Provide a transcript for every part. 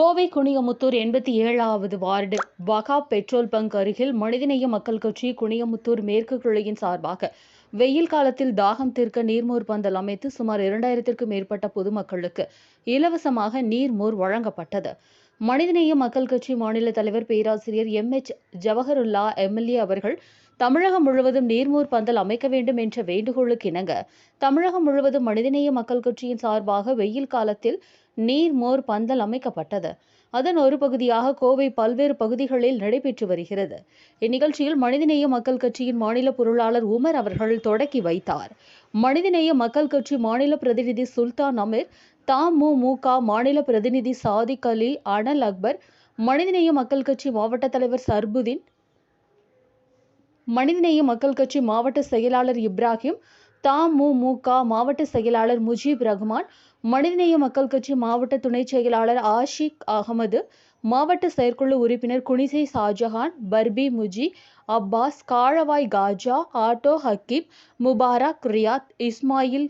கோவை குனியமுத்தூர் எண்பத்தி ஏழாவது ward வகா petrol bunk அருகில் மனிதநேய மக்கள் கட்சி குனியமுத்தூர் மேற்கு கிளையின் சார்பாக வெயில் காலத்தில் தாகம் தீர்க்க நீர்மோர் பந்தல் அமைத்து சுமார் இரண்டாயிரத்திற்கும் மேற்பட்ட பொதுமக்களுக்கு இலவசமாக நீர்மோர் வழங்கப்பட்டது. மனிதநேய மக்கள் கட்சி மாநில தலைவர் பேராசிரியர் எம் எச் ஜவஹருல்லா எம்எல்ஏ அவர்கள் தமிழகம் முழுவதும் நீர்மூர் பந்தல் அமைக்க வேண்டும் என்ற வேண்டுகோளுக்கு இணங்க தமிழகம் முழுவதும் மனிதநேய மக்கள் கட்சியின் சார்பாக வெயில் காலத்தில் நீர்மோர் பந்தல் அமைக்கப்பட்டது. அதன் ஒரு பகுதியாக கோவை பல்வேறு பகுதிகளில் நடைபெற்று வருகிறது. இந்நிகழ்ச்சியில் மனிதநேய மக்கள் கட்சியின் மாநில பொருளாளர் உமர் அவர்கள் தொடக்கி வைத்தார். மனிதநேய மக்கள் கட்சி மாநில பிரதிநிதி சுல்தான் அமீர் தமுமுக மாநில பிரதிநிதி சாதிக் அலி அனல் அக்பர் மனிதநேய மக்கள் கட்சி மாவட்ட தலைவர் சர்புதீன் மனிதநேய மக்கள் கட்சி மாவட்ட செயலாளர் இப்ராஹிம் தமுமுக மாவட்ட செயலாளர் முஜீப் ரஹ்மான் மனிதநேய மக்கள் கட்சி மாவட்ட துணை செயலாளர் ஆஷிக் அகமது மாவட்ட செயற்குழு உறுப்பினர் குனிசை Shahjahan barfi முஜி Abbas காழவாய் Khaja auto ஹக்கீப் Mubarak Riyadh Ismail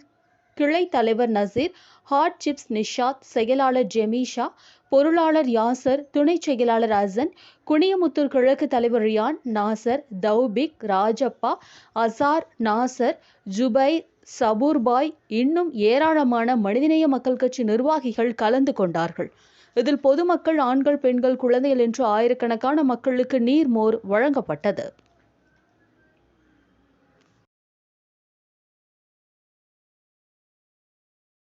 கிளை தலைவர் நசீர் ஹாட் சிப்ஸ் நிஷாத் செயலாளர் ஜெமீஷா பொருளாளர் யாசர் துணை செயலாளர் அசன் குனியமுத்தூர் கிழக்கு தலைவர் ரியான் நாசர் தௌபிக் ராஜப்பா அசார் நாசர் ஜுபைர் சபூர்பாய் இன்னும் ஏராளமான மனிதநேய மக்கள் கட்சி நிர்வாகிகள் கலந்து கொண்டார்கள். இதில் பொதுமக்கள் ஆண்கள் பெண்கள் குழந்தைகள் என்று ஆயிரக்கணக்கான மக்களுக்கு நீர் மோர் வழங்கப்பட்டது.